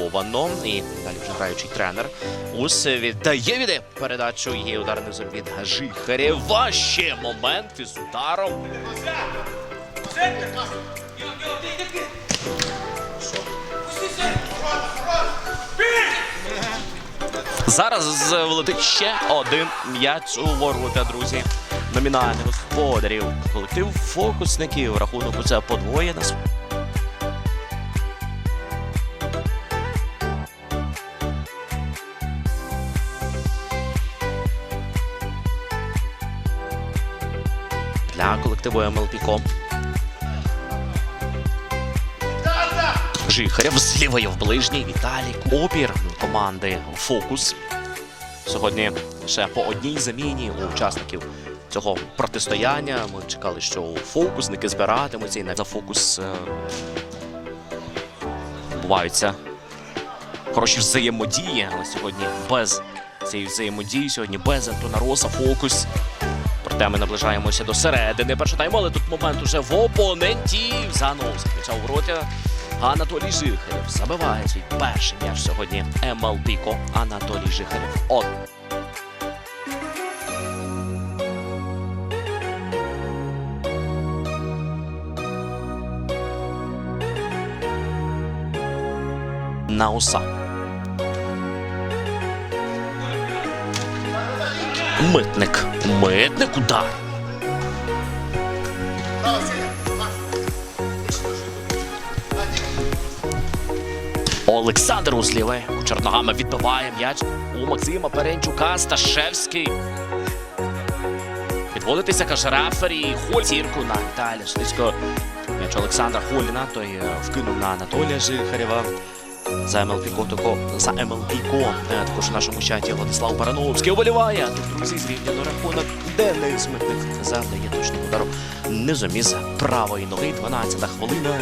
ризиковано. І далі вже граючий тренер. Ус віддає віде передачу. Є удар низом від Жихарєва. Ще момент із ударом. Зараз влетить ще один м'яч у ворота, друзі. Номінальних господарів. Колектив фокусників. Рахунок у це подвоє на для колективу МЛПКом. Жихарєв з в ближній. Віталій Опір команди Фокус. Сьогодні ще по одній заміні у учасників цього протистояння. Ми чекали, що фокусники збиратимуться і на за фокус е, буваються хороші взаємодії, але сьогодні без цієї взаємодії, сьогодні без Антона Роса, фокус. Проте ми наближаємося до середини. Перший тайм, але тут момент уже в опонентів. Зановський м'яча у вороті. Анатолій Жихарєв забиває свій перший м'яч сьогодні. МЛ Піко Анатолій Жихарєв. От. На уса. Митник. Митник удар. Олександр Усліве чорногами відбиває м'яч у Максима Перенчука. Сташевський. Підводитися каже рефері. Холь зірку на Віталія Шлицького. М'яч Олександра Холіна. Той е, вкинув на Анатолія Жихарєва. За МЛПКО за МЛПКО. Е, Також у нашому чаті Владислав Барановський оболіває. Друзі зрівняно рахунок. Денис Митник завдає точного удару низом із правої ноги. 12 хвилина.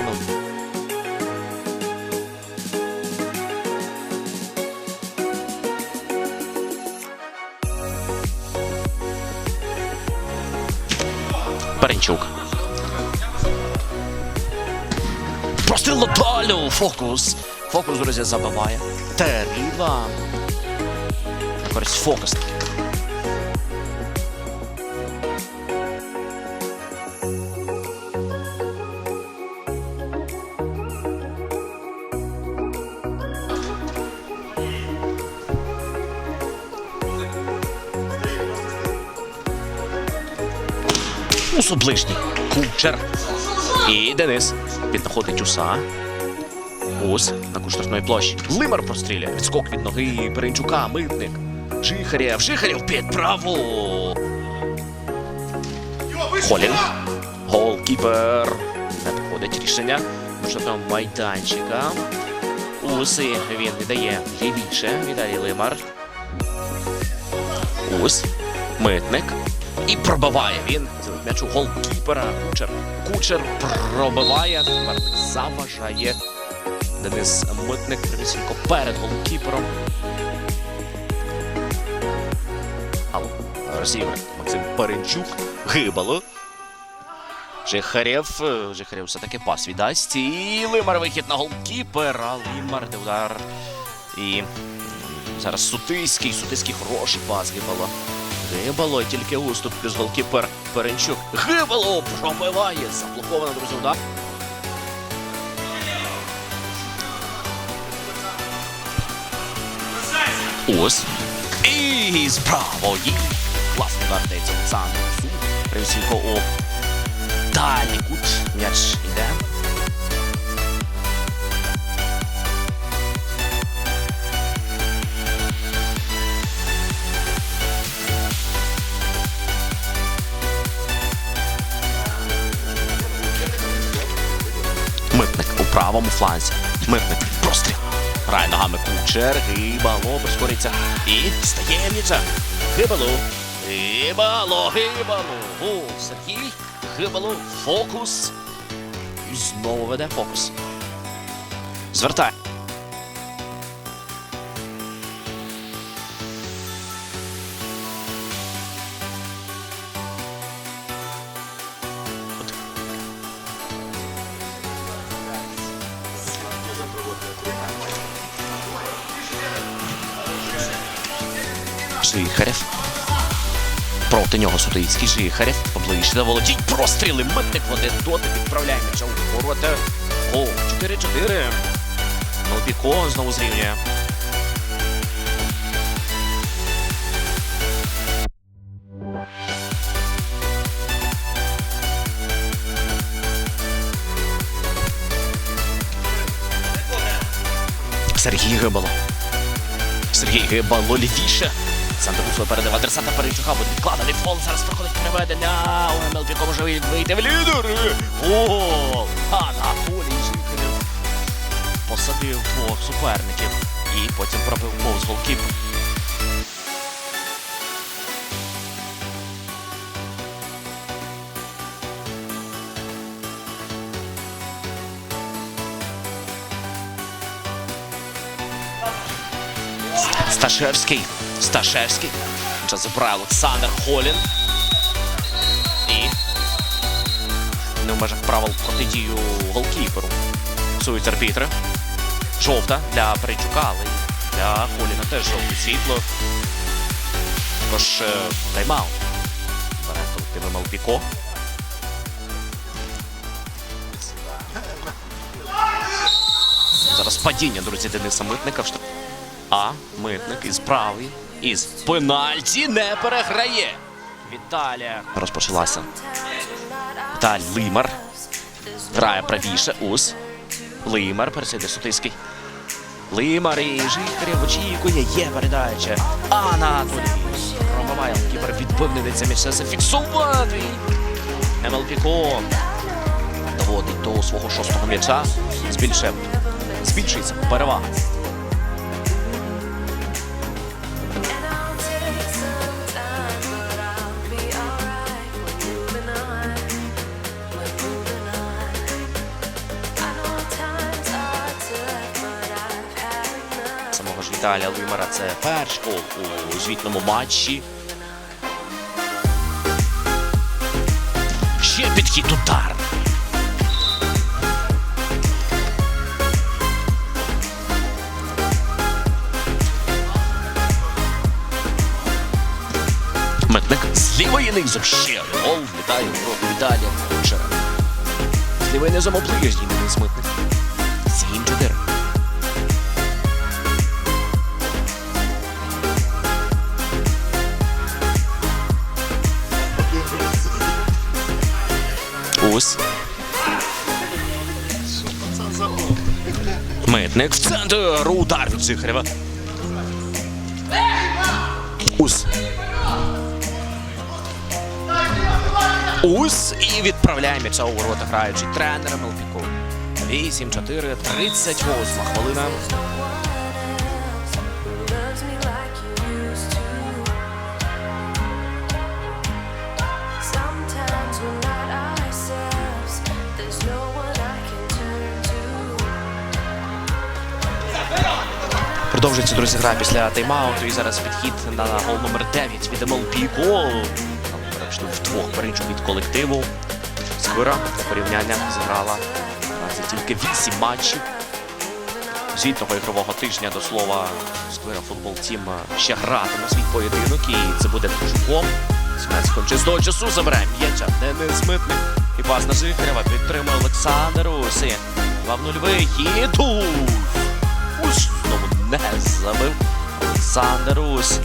Паренчук. Простріло далі. Фокус. Фокус, друзі, забиває. Теріва. На користь фокусників. Усу ближній. Кучер. І Денис піднаходить уса. Ус на кут площі. Лимар простріляє. Відскок від ноги Перенчука. Митник. Жихарєв. Жихарєв під праву. Холін. Голкіпер. Не приходить рішення. до штрафного майданчика. Уси він віддає лівіше. Віддає Лимар. Ус. Митник. І пробиває він. М'яч у голкіпера. Кучер. Кучер пробиває. Заважає. Денис Митник примісінько перед голкіпером. Росіян Максим Паренчук. Гибало. Жихарєв. е, Жихарєв все-таки пас віддасть. І Лимар вихід на голкіпера. Лимар де удар. І зараз Сутиський. Сутиський хороший пас гибало. Гибало, тільки уступ плюс голкіпер Перенчук. Гибало промиває. Заблоковано, друзі, удар. Ось. І з правої. Класно Олександру Су. Привісінько у дальній кут. М'яч іде. Митник у правому фланзі. Митник простріл. Грає ногами кучер, гибало, прискориться. І стає м'яча. Гибало. Гибало, гибало. О, Сергій. Гибало. Фокус. І знову веде фокус. Звертай. Жихарєв. Проти нього Судоїцький Жихарєв. Поближче до. Простріли. Митник в один дотик. Відправляє м'яча у ворота. Гол. 4-4. Малпіко знову зрівнює. Сергій Гибало. Сергій Гибало лівіше. Центр Буфло передав адресата Паричуха, буде відкладений фол. Зараз проходить переведення. У МЛПК може вийти в лідери. Гол! Анатолій Жикарєв посадив двох суперників і потім пробив повз голкіпер. Сташевський. Сташевський. Час забирає Олександр Холін. І не в межах правил протидію голкіперу. Псують арбітри. Жовта для Перейчука, але для Холіна теж жовте світло. Також е, тайм-аут. Бере колектив Малпіко. Зараз падіння, друзі, Дениса Митника. А митник із правий із пенальті не переграє. Віталія розпочалася. Віталій Лимар. Грає правіше. Ус. Лимар пересиде Сутиський. Лимар і Жихарєв очікує. Є передача. Анатолій. Пробиває. Кіпер відбивниця місце зафіксувати. МЛПКО доводить до свого шостого м'яча. Збільшує. Збільшується перевага. Віталія Лимара. Це перший гол у звітному матчі. Ще підхід удар. Метник з лівої низом ще гол влітає в проти Віталія Кучера. З лівої низом оближній низ митник. Ус. Митник в центр. Удар від Жихарєва. Ус. Ус і відправляє м'яча у ворота граючий тренер Мелпіку. 8-4, 38 хвилина. Продовжується друзі гра після тайм-ауту і зараз підхід на гол номер 9 від МЛП-Гол. Перейшли вдвох перейшов від колективу. Сквира порівняння зіграла наразі тільки 8 матчів. Звітного ігрового тижня до слова Сквира футбол Тім ще гратиме свій поєдинок і це буде Кучуком. Смецьком чистого часу забирає м'яча. Денис. І пас на Жихарєва підтримує Олександр Усі. Два в нульовий. Їдуть. Не забив. Олександр Русь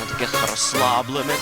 На таких розслаблених.